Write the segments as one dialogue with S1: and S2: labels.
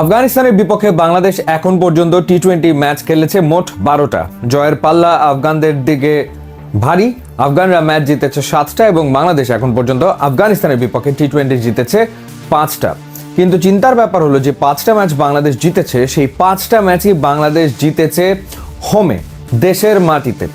S1: আফগানিস্তানের বিপক্ষে বাংলাদেশ এখন পর্যন্ত টি টোয়েন্টি ম্যাচ খেলেছে মোট বারোটা। জয়ের পাল্লা আফগানদের দিকে ভারী। আফগানরা ম্যাচ জিতেছে সাতটা এবং বাংলাদেশ এখন পর্যন্ত আফগানিস্তানের বিপক্ষে টি টোয়েন্টি জিতেছে পাঁচটা। কিন্তু চিন্তার ব্যাপার হলো যে পাঁচটা ম্যাচ বাংলাদেশ জিতেছে, সেই পাঁচটা ম্যাচই বাংলাদেশ জিতেছে হোমে, দেশের মাটিতে।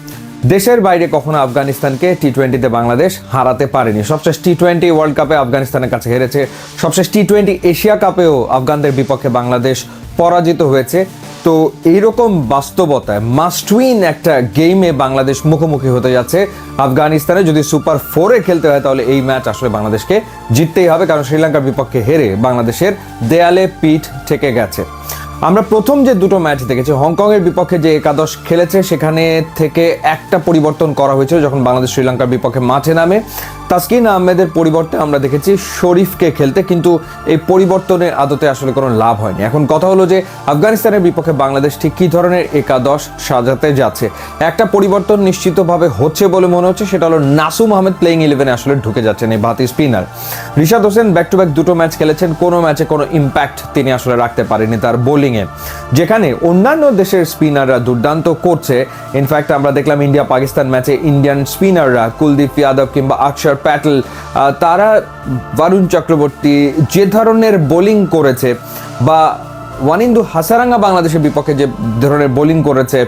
S1: দেশের বাইরে কখনো আফগানিস্তানকে টি টোয়েন্টিতে বাংলাদেশ হারাতে পারেনি। সবশেষ টি টোয়েন্টি ওয়ার্ল্ড কাপে আফগানিস্তানের কাছে হেরেছে। সবশেষ টি টোয়েন্টি এশিয়া কাপেও আফগানদের বিপক্ষে বাংলাদেশ পরাজিত হয়েছে। তো এইরকম বাস্তবতায় মাস্ট উইন একটা গেমে বাংলাদেশ মুখোমুখি হতে যাচ্ছে। আফগানিস্তানে যদি সুপার ফোরে খেলতে হয়, তাহলে এই ম্যাচ আসলে বাংলাদেশকে জিততেই হবে, কারণ শ্রীলঙ্কার বিপক্ষে হেরে বাংলাদেশের দেয়ালে পিঠ ঠেকে গেছে। আমরা প্রথম যে দুটো ম্যাচ দেখেছি, হংকংয়ের বিপক্ষে যে একাদশ খেলেছে, সেখানে থেকে একটা পরিবর্তন করা হয়েছিল যখন বাংলাদেশ শ্রীলঙ্কার বিপক্ষে মাঠে নামে। তাসকিন আহমেদের পরিবর্তে আমরা দেখেছি শরীফকে খেলতে, কিন্তু এই পরিবর্তনের আদতে আসলে কোনো লাভ হয়নি। এখন কথা হলো যে আফগানিস্তানের বিপক্ষে বাংলাদেশ ঠিক কী ধরনের একাদশ সাজাতে যাচ্ছে। একটা পরিবর্তন নিশ্চিতভাবে হচ্ছে বলে মনে হচ্ছে, সেটা হলো নাসুম আহমেদ প্লেইং ইলেভেনে আসলে ঢুকে যাচ্ছেন এই ভাতি spinner Rishad Hossain back to back দুটো ম্যাচ খেলেছেন, কোনো ম্যাচে কোনো ইম্প্যাক্ট তিনি আসলে রাখতে পারেনি তার বোলিংয়ে যেখানে অন্যান্য দেশের স্পিনাররা দুর্দান্ত করছে ইনফ্যাক্ট আমরা দেখলাম ইন্ডিয়া পাকিস্তান ম্যাচে ইন্ডিয়ান স্পিনাররা কুলদীপ যাদব কিংবা অক্ষর প্যাটেল তারা বারুণ চক্রবর্তী যে ধরনের বোলিং করেছে বা ওয়ানিন্দু হাসারাঙ্গা বাংলাদেশের বিপক্ষে যে ধরনের বোলিং করেছে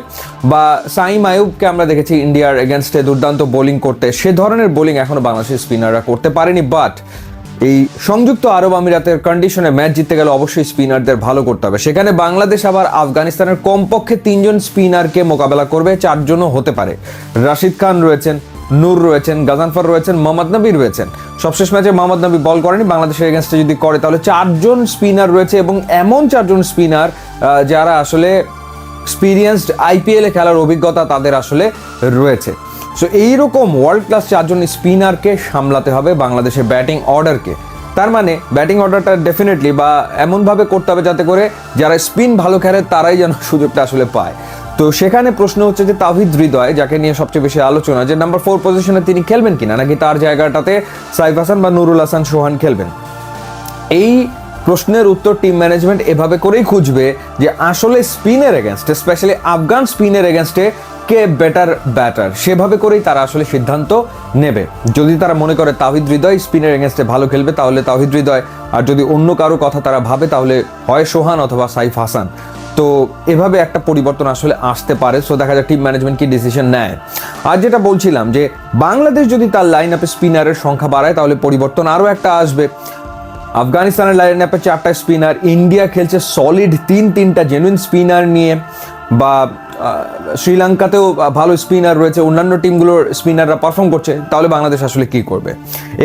S1: বা সাইম আয়ুবকে আমরা দেখেছি ইন্ডিয়ার এগেনস্টে দুর্দান্ত বোলিং করতে, সে ধরনের বোলিং এখনও বাংলাদেশের স্পিনাররা করতে পারেনি বাট এই সংযুক্ত আরব আমিরাতের কন্ডিশনে ম্যাচ জিততে গেলে অবশ্যই স্পিনারদের ভালো করতে হবে। সেখানে বাংলাদেশ আবার আফগানিস্তানের কমপক্ষে তিনজন স্পিনারকে মোকাবেলা করবে, চারজনও হতে পারে। রাশিদ খান রয়েছেন নূর রয়েছেন গাজানফর রয়েছেন, মোহাম্মদ নবী রয়েছেন। সবশেষ ম্যাচে মোহাম্মদ নবী বল করেনি, বাংলাদেশের এগেনস্টে যদি করে, তাহলে চারজন স্পিনার রয়েছে এবং এমন চারজন স্পিনার যারা আসলে এক্সপিরিয়েন্সড আইপিএল খেলার অভিজ্ঞতা তাদের আসলে রয়েছে। সো এইরকম ওয়ার্ল্ড ক্লাস চারজন স্পিনারকে সামলাতে হবে বাংলাদেশের ব্যাটিং অর্ডারকে তার মানে ব্যাটিং অর্ডারটা ডেফিনেটলি বা এমনভাবে করতে হবে যাতে করে যারা স্পিন ভালো খেলে, তারাই যেন সুযোগটা আসলে পায়। তো সেখানে প্রশ্ন হচ্ছে যে তাভিদ হৃদয়, যাকে নিয়ে সবচেয়ে বেশি আলোচনা, যে নাম্বার ফোর পজিশনে তিনি খেলবেন কিনা, নাকি তার জায়গাটাতে সাইফ হাসান বা নুরুল হাসান সোহান খেলবেন? এই প্রশ্নের উত্তর টিম ম্যানেজমেন্ট এভাবে করেই খুঁজবে যে আসলে স্পিনের এগেনস্টে স্পেশালি আফগান স্পিনের এগেনস্টে কে বেটার ব্যাটার সেভাবে করেই তারা আসলে সিদ্ধান্ত নেবে। যদি তারা মনে করে তাহিদ হৃদয় স্পিনের এগেনস্টে ভালো খেলবে, তাহলে তাহিদ হৃদয়, আর যদি অন্য কারও কথা তারা ভাবে, তাহলে হয় সোহান অথবা সাইফ হাসান। তো এভাবে একটা পরিবর্তন আসলে আসতে পারে। সো দেখা যায় টিম ম্যানেজমেন্ট কি ডিসিশন নেয়। আর যেটা বলছিলাম যে, বাংলাদেশ যদি তার লাইন আপে স্পিনারের সংখ্যা বাড়ায়, তাহলে পরিবর্তন আরও একটা আসবে। আফগানিস্তানের লাইন আপে চারটা স্পিনার ইন্ডিয়া খেলছে সলিড তিন তিনটা জেনুইন স্পিনার নিয়ে। বা শ্রীলঙ্কাতেও ভালো স্পিনার রয়েছে, অন্যান্য টিমগুলোর স্পিনাররা পারফর্ম করছে, তাহলে বাংলাদেশ আসলে কি করবে?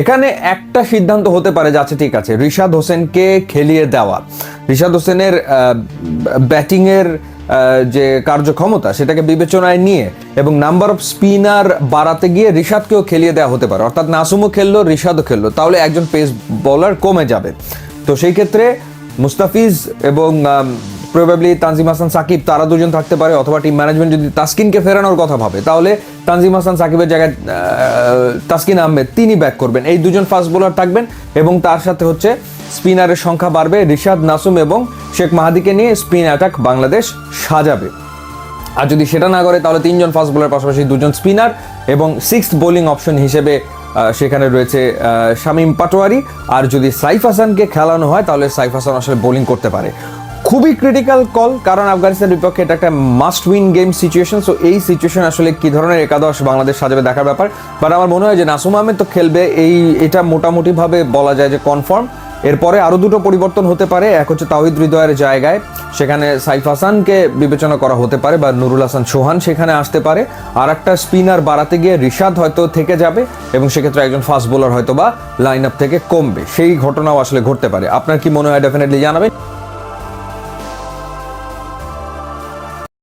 S1: এখানে একটা সিদ্ধান্ত হতে পারে যে আচ্ছা ঠিক আছে, রিশাদ হোসেনকে খেলিয়ে দেওয়া। রিশাদ হোসেনের ব্যাটিংয়ের যে কার্যক্ষমতা, সেটাকে বিবেচনায় নিয়ে এবং নাম্বার অফ স্পিনার বাড়াতে গিয়ে রিশাদকেও খেলিয়ে দেওয়া হতে পারে। অর্থাৎ নাসুমও খেললো, রিশাদও খেললো, তাহলে একজন পেস বলার কমে যাবে। তো সেই ক্ষেত্রে মুস্তাফিজ এবং প্রবাবলি তানজিম হাসান, সাকিব, তারা দুজন থাকতে পারে, অথবা টিম ম্যানেজমেন্ট যদি তাসকিনকে ফেরানোর কথা ভাবে, তাহলে তানজিম হাসান, সাকিবের জায়গায় তাসকিন আহমেদ তিনি ব্যাক করবেন। এই দুজন ফাস্ট বোলার থাকবেন এবং তার সাথে হচ্ছে স্পিনারের সংখ্যা বাড়বে, রিশাদ নাসুম এবং শেখ মাহাদিকে নিয়ে স্পিন অ্যাটাক বাংলাদেশ সাজাবে। আর যদি সেটা না করে, তাহলে তিনজন ফাস্ট বোলার পাশাপাশি দুজন স্পিনার এবং সিক্স বোলিং অপশন হিসেবে সেখানে রয়েছে শামীম পাটোয়ারি। আর যদি সাইফ হাসানকে খেলানো হয়, তাহলে সাইফ হাসান আসলে বোলিং করতে পারে। খুবই ক্রিটিক্যাল কল কারণ আফগানিস্তানের বিপক্ষে এটা একটা must win game situation so এই সিচুয়েশন আসলে কি ধরনের একাদশ বাংলাদেশ সাজাবে দেখার ব্যাপার। বাট আমার মনে হয় যে নাসুম আহমেদ তো খেলবে, এই, এটা মোটামুটিভাবে বলা যায় যে কনফার্ম এরপরে আরও দুটো পরিবর্তন হতে পারে, এক হচ্ছে তাহিদ হৃদয়ের জায়গায়, সেখানে সাইফ হাসানকে বিবেচনা করা হতে পারে, বা নুরুল হাসান সোহান সেখানে আসতে পারে। আর একটা স্পিনার বাড়াতে গিয়ে রিশাদ হয়তো থেকে যাবে, এবং সেক্ষেত্রে একজন ফাস্ট বোলার হয়তো বা লাইন আপ থেকে কমবে। সেই ঘটনাও আসলে ঘটতে পারে। আপনার কি মনে হয় ডেফিনেটলি জানাবেন?